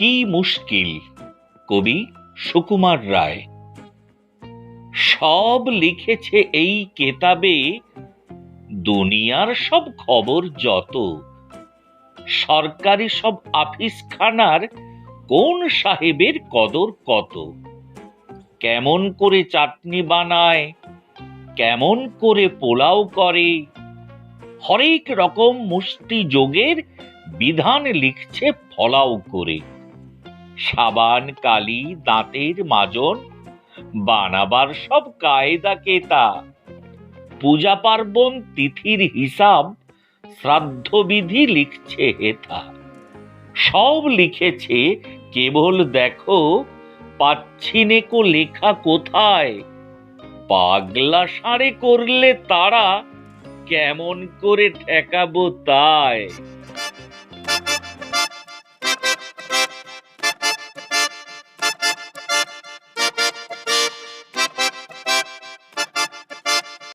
কি মুশকিল? কবি সুকুমার রায়। সব লিখেছে এই কেতাবে, দুনিয়ার সব খবর যত। সরকারি সব আফিসখানার কোন সাহেবের কদর কত? কেমন করে চাটনি বানায়, কেমন করে পোলাও করে, হরেক রকম মুষ্টি যোগের বিধান লিখছে ফলাও করে। সাবান, কালি, দাঁতের মাজন, বানাবার সব কায়দা কেতা পূজা পার্বণ তিথির হিসাব শ্রাদ্ধবিধি লিখছে হেথা সব লিখেছে, কেবল দেখো পাচ্ছি নেকো লেখা কোথায়? পাগলা সারে করলে তারা কেমন করে ঠেকাবো তাই?